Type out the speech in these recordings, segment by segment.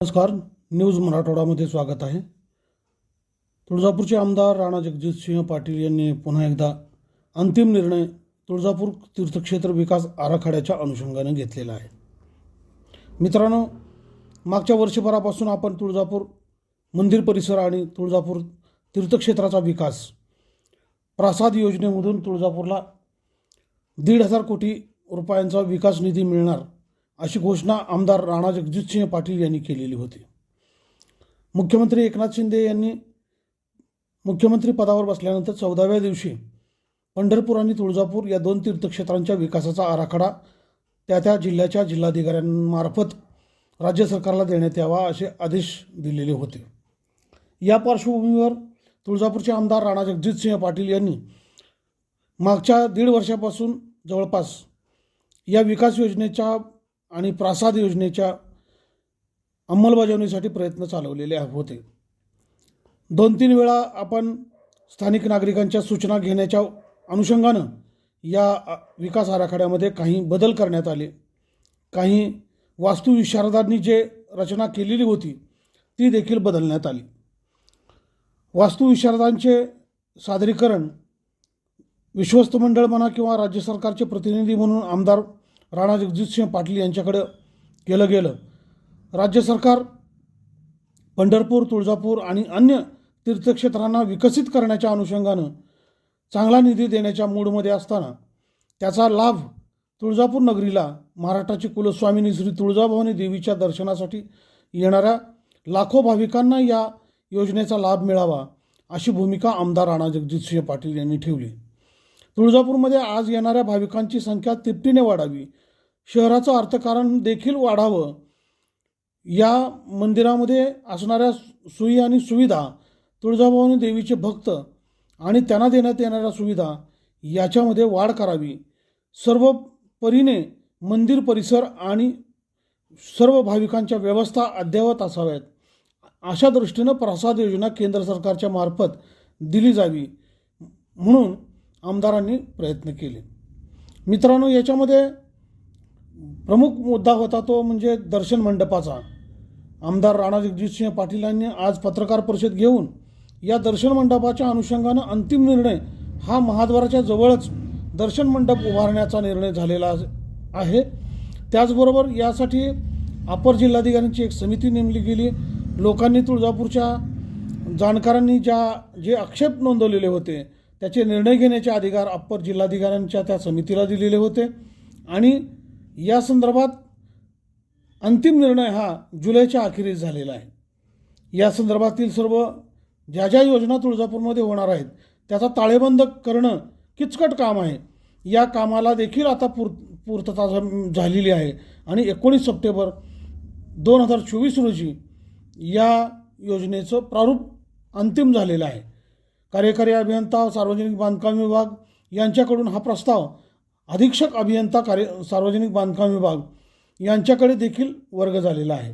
नमस्कार. न्यूज मराठवाडामध्ये स्वागत आहे. तुळजापूरचे आमदार राणा जगजितसिंह पाटील यांनी पुन्हा एकदा अंतिम निर्णय तुळजापूर तीर्थक्षेत्र विकास आराखड्याच्या अनुषंगाने घेतलेला आहे. मित्रांनो मागच्या वर्षभरापासून आपण तुळजापूर मंदिर परिसर आणि तुळजापूर तीर्थक्षेत्राचा विकास प्रासाद योजनेमधून तुळजापूरला दीड हजार कोटी रुपयांचा विकास निधी मिळणार अशी घोषणा आमदार राणा जगजितसिंह पाटील यांनी केलेली होती. मुख्यमंत्री एकनाथ शिंदे यांनी मुख्यमंत्री पदावर बसल्यानंतर चौदाव्या दिवशी पंढरपूर आणि तुळजापूर या दोन तीर्थक्षेत्रांच्या विकासाचा आराखडा त्या त्या जिल्ह्याच्या जिल्हाधिकाऱ्यांमार्फत राज्य सरकारला देण्यात यावा असे आदेश दिलेले होते. या पार्श्वभूमीवर तुळजापूरचे आमदार राणा जगजितसिंह पाटील यांनी मागच्या दीड वर्षापासून जवळपास या विकास योजनेच्या आणि प्रासाद योजनेच्या अंमलबजावणीसाठी प्रयत्न चालवलेले होते. दोन तीन वेळा आपण स्थानिक नागरिकांच्या सूचना घेण्याच्या अनुषंगानं या विकास आराखड्यामध्ये काही बदल करण्यात आले. काही वास्तुविशारदांनी जे रचना केलेली होती ती देखील बदलण्यात आली. वास्तुविशारदांचे सादरीकरण विश्वस्त मंडळ म्हणा किंवा राज्य सरकारचे प्रतिनिधी म्हणून आमदार राणा जगजितसिंह पाटील यांच्याकडं केलं गेलं. राज्य सरकार पंढरपूर तुळजापूर आणि अन्य तीर्थक्षेत्रांना विकसित करण्याच्या अनुषंगानं चांगला निधी देण्याच्या मूडमध्ये असताना त्याचा लाभ तुळजापूर नगरीला महाराष्ट्राची कुलस्वामिनी श्री तुळजाभवानी देवीच्या दर्शनासाठी येणाऱ्या लाखो भाविकांना या योजनेचा लाभ मिळावा अशी भूमिका आमदार राणा जगजितसिंह पाटील यांनी ठेवली. तुळजापूरमध्ये आज येणाऱ्या भाविकांची संख्या तिपटीने वाढावी. शहराचं अर्थकारण देखील वाढावं. या मंदिरामध्ये असणाऱ्या सोयी आणि सुविधा तुळजाभवानी देवीचे भक्त आणि त्यांना देण्यात येणाऱ्या सुविधा याच्यामध्ये वाढ करावी. सर्व परीने मंदिर परिसर आणि सर्व भाविकांच्या व्यवस्था अद्ययावत असाव्यात. अशा दृष्टीनं प्रसाद योजना केंद्र सरकारच्या मार्फत दिली जावी. म्हणून आमदारांनी प्रयत्न केले. मित्रांनो याच्यामध्ये प्रमुख मुद्दा होता तो म्हणजे दर्शन मंडपाचा. आमदार राणा जगजितसिंह पाटील यांनी आज पत्रकार परिषद घेऊन या दर्शन मंडपाच्या अनुषंगानं अंतिम निर्णय हा महाद्वाराच्या जवळच दर्शन मंडप उभारण्याचा निर्णय झालेला आहे. त्याचबरोबर यासाठी अपर जिल्हाधिकाऱ्यांची एक समिती नेमली गेली. लोकांनी तुळजापूरच्या जाणकारांनी ज्या जे आक्षेप नोंदवलेले होते त्याचे निर्णय घेण्याचे अधिकार अप्पर जिल्हाधिकाऱ्यांच्या त्या समितीला दिलेले होते. आणि या संदर्भात अंतिम निर्णय हा जुलैच्या अखेरीस झालेला आहे. या संदर्भातील सर्व ज्या ज्या योजना तुळजापूरमध्ये होणार आहेत त्याचा ताळेबंद करणं किचकट काम आहे. या कामाला देखील आता पूर पूर्तता झालेली आहे. आणि एकोणीस सप्टेंबर दोन हजार चोवीस रोजी या योजनेचं प्रारूप अंतिम झालेलं आहे. कार्यकारी अभियंता सार्वजनिक बांधकाम विभाग यांच्याकडून हा प्रस्ताव अधीक्षक अभियंता कार्य सार्वजनिक बांधकाम विभाग यांच्याकडे देखील वर्ग झालेला आहे.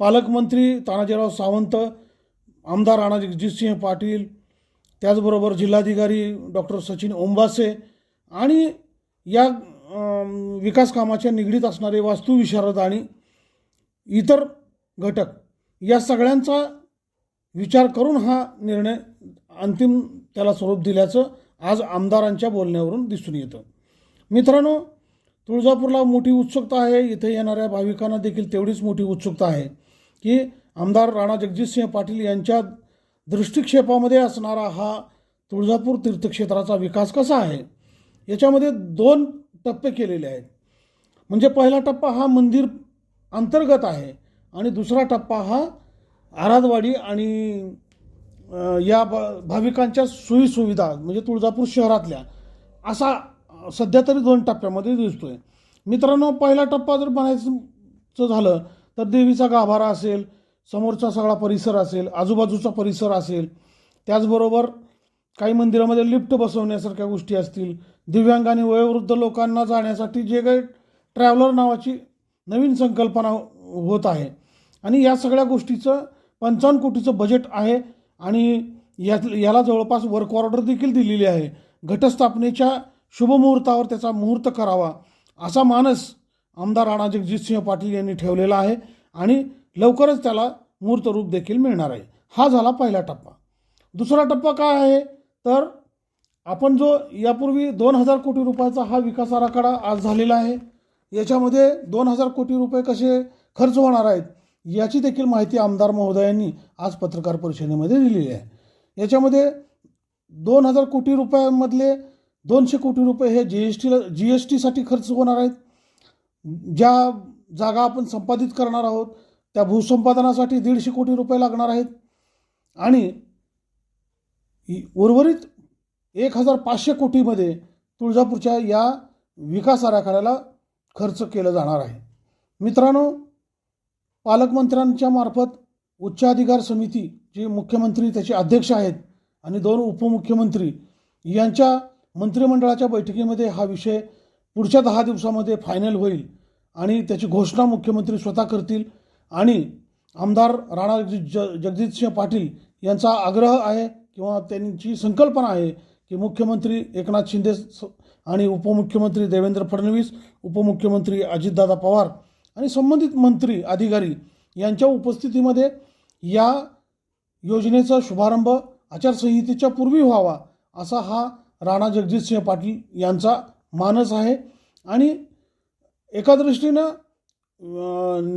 पालकमंत्री तानाजीराव सावंत आमदार राणा जगजितसिंह पाटील त्याचबरोबर जिल्हाधिकारी डॉक्टर सचिन ओंबासे आणि या विकास कामाच्या निगडीत असणारे वास्तुविशारद आणि इतर घटक या सगळ्यांचा विचार करून हा निर्णय अंतिम त्याला स्वरूप दिल्याचं आज आमदारांच्या बोलण्यावरून दिसून येतं. मित्रांनो तुळजापूरला मोठी उत्सुकता आहे. इथे येणाऱ्या भाविकांना देखील तेवढीच मोठी उत्सुकता आहे की आमदार राणा जगजितसिंह पाटील यांच्या दृष्टिक्षेपामध्ये असणारा हा तुळजापूर तीर्थक्षेत्राचा विकास कसा आहे? याच्यामध्ये दोन टप्पे केलेले आहेत. म्हणजे पहिला टप्पा हा मंदिर अंतर्गत आहे आणि दुसरा टप्पा हा आराधवाडी आणि या भाविकांच्या सोयीसुविधा म्हणजे तुळजापूर शहरातल्या असा सध्या तरी दोन टप्प्यामध्ये दिसतोय. मित्रांनो पहिला टप्पा जर बनायचं झालं तर देवीचा गाभारा असेल समोरचा सगळा परिसर असेल आजूबाजूचा परिसर असेल त्याचबरोबर काही मंदिरामध्ये लिफ्ट बसवण्यासारख्या गोष्टी असतील दिव्यांग आणि वयोवृद्ध लोकांना जाण्यासाठी जे काही ट्रॅव्हलर नावाची नवीन संकल्पना होत आहे. आणि या सगळ्या गोष्टीचं पंचावन्न कोटीचं बजेट आहे आणि या याला जवळपास वर्क ऑर्डर देखील दिलेली आहे. घटस्थापनेच्या शुभमुहूर्तावर त्याचा मुहूर्त करावा असा मानस आमदार राणा जगजितसिंह पाटील यांनी ठेवलेला आहे आणि लवकरच त्याला मूर्तरूप देखील मिळणार आहे. हा झाला पहिला टप्पा. दुसरा टप्पा काय आहे? तर आपण जो यापूर्वी दोन हजार कोटी रुपयाचा हा विकास आराखडा आज झालेला आहे. याच्यामध्ये दोन हजार कोटी रुपये कसे खर्च होणार आहेत? याची देखील माहिती आमदार महोदयांनी आज पत्रकार परिषदेमध्ये दिलेली आहे. याच्यामध्ये दोन हजार कोटी रुपयांमधले दोनशे कोटी रुपये हे जी एस टीला जी एस टीसाठी खर्च होणार आहेत. ज्या जागा आपण संपादित करणार आहोत त्या भूसंपादनासाठी दीडशे कोटी रुपये लागणार आहेत. आणि उर्वरित एक हजार पाचशे कोटीमध्ये तुळजापूरच्या या विकास आराखड्याला खर्च केलं जाणार आहे. मित्रांनो पालकमंत्र्यांच्या मार्फत उच्चाधिकार समिती जे मुख्यमंत्री त्याचे अध्यक्ष आहेत आणि दोन उपमुख्यमंत्री यांच्या मंत्रिमंडळाच्या बैठकीमध्ये हा विषय पुढच्या दहा दिवसामध्ये फायनल होईल आणि त्याची घोषणा मुख्यमंत्री स्वतः करतील. आणि आमदार राणा ज जगजितसिंह पाटील यांचा आग्रह आहे किंवा त्यांची संकल्पना आहे की मुख्यमंत्री एकनाथ शिंदे स- आणि उपमुख्यमंत्री देवेंद्र फडणवीस उपमुख्यमंत्री अजितदादा पवार आणि संबंधित मंत्री अधिकारी यांच्या उपस्थितीमध्ये या योजनेचा शुभारंभ आचारसंहितेच्या पूर्वी व्हावा असा हा राणा जगजितसिंह पाटील यांचा मानस आहे. आणि एका दृष्टीनं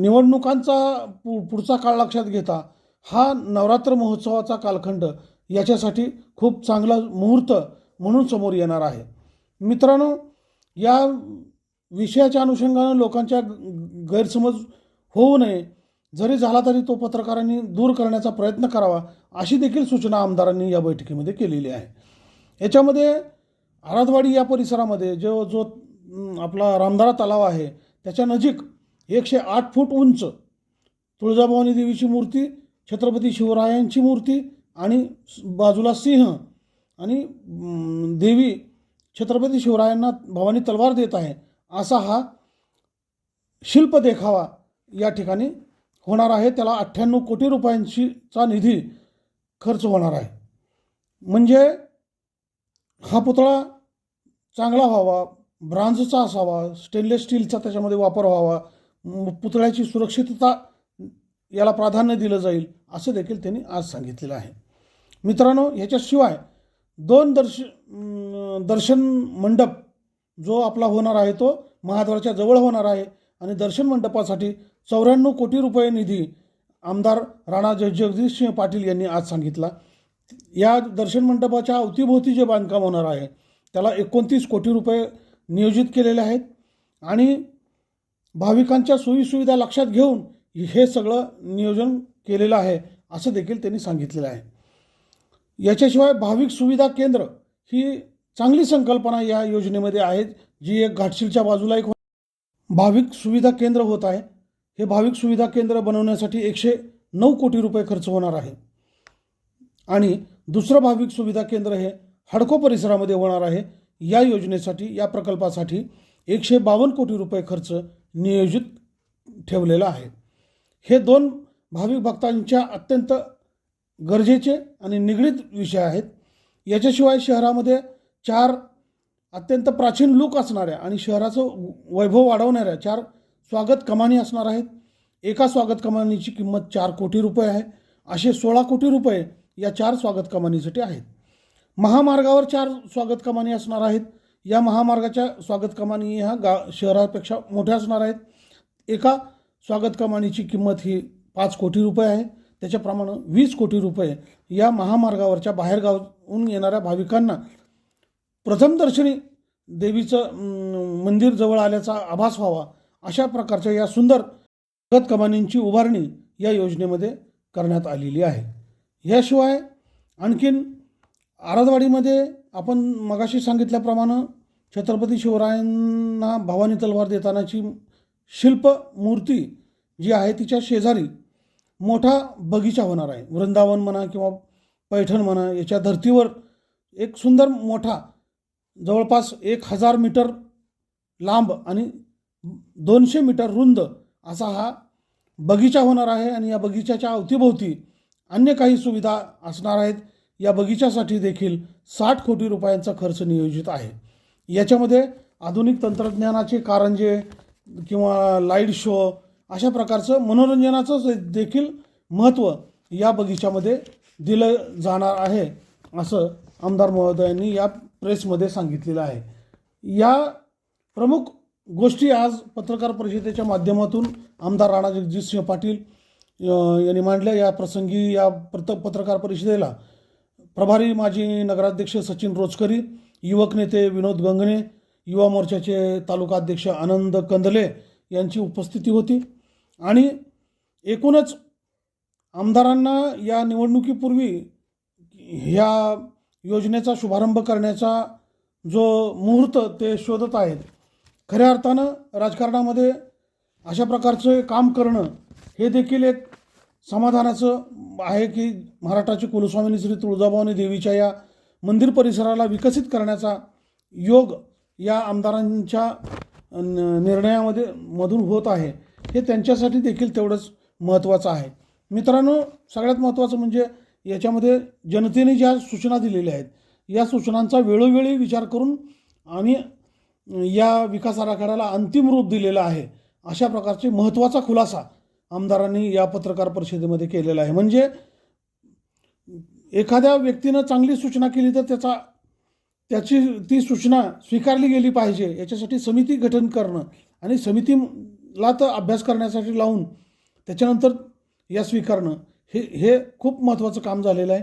निवडणुकांचा पु पुढचा काळ लक्षात घेता हा नवरात्र महोत्सवाचा कालखंड याच्यासाठी खूप चांगला मुहूर्त म्हणून समोर येणार आहे. मित्रांनो या विषयाच्या अनुषंगानं लोकांच्या ग- गैरसमज होऊ नये. जरी झाला तरी तो पत्रकारांनी दूर करण्याचा प्रयत्न करावा अशी देखील सूचना आमदारांनी या बैठकीमध्ये केलेली आहे. याच्यामध्ये आराधवाडी या परिसरामध्ये जो जो आपला रामदारा तलाव आहे त्याच्या नजीक एकशे आठ फूट उंच तुळजाभवानी देवीची मूर्ती छत्रपती शिवरायांची मूर्ती आणि बाजूला सिंह आणि देवी छत्रपती शिवरायांना भवानी तलवार देत आहे. असा हा शिल्प देखावा या ठिकाणी होणार आहे. त्याला अठ्ठ्याण्णव कोटी रुपयांचीचा निधी खर्च होणार आहे. म्हणजे हा पुतळा चांगला व्हावा ब्रांझचा असावा स्टेनलेस स्टीलचा त्याच्यामध्ये वापर व्हावा पुतळ्याची सुरक्षितता याला प्राधान्य दिलं जाईल असं देखील त्यांनी आज सांगितलेलं आहे. मित्रांनो ह्याच्याशिवाय दोन दर्श दर्शन मंडप जो आपला होणार आहे तो महाद्वाराच्या जवळ होणार आहे. आणि दर्शन मंडपासाठी चौऱ्याण्णव कोटी रुपये निधी आमदार राणा जगजगदीश सिंह पाटील यांनी आज सांगितला. या दर्शन मंडपाच्या अवतीभोवती जे बांधकाम होणार आहे त्याला एकोणतीस कोटी रुपये नियोजित केलेले आहेत. आणि भाविकांच्या सोयीसुविधा लक्षात घेऊन हे सगळं नियोजन केलेलं आहे असं देखील त्यांनी सांगितलेलं आहे. याच्याशिवाय भाविक सुविधा केंद्र ही चांगली संकल्पना या योजनेमध्ये आहेत जी एक घाटशीलच्या बाजूला एक भाविक सुविधा केंद्र होत आहे. हे भाविक सुविधा केंद्र बनवण्यासाठी एकशे नऊ कोटी रुपये खर्च होणार आहे. आणि दुसरं भाविक सुविधा केंद्र हे हडको परिसरामध्ये होणार आहे. या योजनेसाठी या प्रकल्पासाठी एकशे बावन्न कोटी रुपये खर्च नियोजित ठेवलेला आहे. हे दोन भाविक भक्तांच्या अत्यंत गरजेचे आणि निगडीत विषय आहेत. याच्याशिवाय शहरामध्ये चार अत्यंत प्राचीन लूक असणाऱ्या आणि शहराचं वैभव वाढवणाऱ्या चार स्वागत कमानी असणार आहेत. एका स्वागत कमानीची किंमत चार कोटी रुपये आहे. असे सोळा कोटी रुपये या चार स्वागत कमानीसाठी आहेत. महामार्गावर चार स्वागत कमानी असणार आहेत. या महामार्गाच्या स्वागत कमानी ह्या गा शहरापेक्षा मोठ्या असणार आहेत. एका स्वागत कमानीची किंमत ही पाच कोटी रुपये आहे. त्याच्याप्रमाणे वीस कोटी रुपये या महामार्गावरच्या बाहेरगावहून येणाऱ्या भाविकांना प्रथमदर्शनी देवीचं मंदिर जवळ आल्याचा आभास व्हावा अशा प्रकारच्या या सुंदर गत कमानींची उभारणी या योजनेमध्ये करण्यात आलेली आहे. याशिवाय आणखीन आराधवाडीमध्ये आपण मगाशी सांगितल्याप्रमाणे छत्रपती शिवरायांना भवानी तलवार देतानाची शिल्प मूर्ती जी आहे तिच्या शेजारी मोठा बगीचा होणार आहे. वृंदावन म्हणा किंवा पैठण म्हणा याच्या धर्तीवर एक सुंदर मोठा जवळपास एक हजार मीटर लांब आणि दोनशे मीटर रुंद असा हा बगीचा होणार आहे आणि या बगीचाच्या अवतीभोवती अन्य काही सुविधा असणार आहेत. या बगीच्यासाठी देखील साठ कोटी रुपयांचा खर्च नियोजित आहे. याच्यामध्ये आधुनिक तंत्रज्ञानाचे कारंजे किंवा लाइट शो अशा प्रकारचं मनोरंजनाचं देखील महत्त्व या बगीच्यामध्ये दिलं जाणार आहे असं आमदार महोदयांनी या प्रेसमध्ये सांगितलेलं आहे. या प्रमुख गोष्टी आज पत्रकार परिषदेच्या माध्यमातून आमदार राणा जगजितसिंह पाटील यांनी मांडल्या. या प्रसंगी या प्रत पत्रकार परिषदेला प्रभारी माजी नगराध्यक्ष सचिन रोचकरी युवक नेते विनोद गंगणे युवा मोर्चाचे तालुका अध्यक्ष आनंद कंदले यांची उपस्थिती होती. आणि एकूणच आमदारांना या निवडणुकीपूर्वी ह्या योजनेचा शुभारंभ करण्याचा जो मुहूर्त ते शोधत आहेत खऱ्या अर्थानं राजकारणामध्ये अशा प्रकारचं काम करणं हे देखील एक समाधानाचं आहे की महाराष्ट्राची कुलस्वामिनी श्री तुळजाभवानी देवीच्या या मंदिर परिसराला विकसित करण्याचा योग या आमदारांच्या न- निर्णयामध्ये मधून होत आहे. हे त्यांच्यासाठी देखील तेवढंच महत्त्वाचं आहे. मित्रांनो सगळ्यात महत्त्वाचं म्हणजे याच्यामध्ये जनतेने ज्या सूचना दिलेल्या आहेत या सूचनांचा वेळोवेळी विचार करून आणि या विकास आराखड्याला अंतिम रूप दिलेलं आहे अशा प्रकारचे महत्त्वाचा खुलासा आमदारांनी या पत्रकार परिषदेमध्ये केलेला आहे. म्हणजे एखाद्या व्यक्तीनं चांगली सूचना केली तर त्याचा त्याची ती सूचना स्वीकारली गेली पाहिजे याच्यासाठी समिती गठन करणं आणि समितीला तर अभ्यास करण्यासाठी लावून त्याच्यानंतर या स्वीकारणं हे हे खूप महत्त्वाचं काम झालेलं आहे.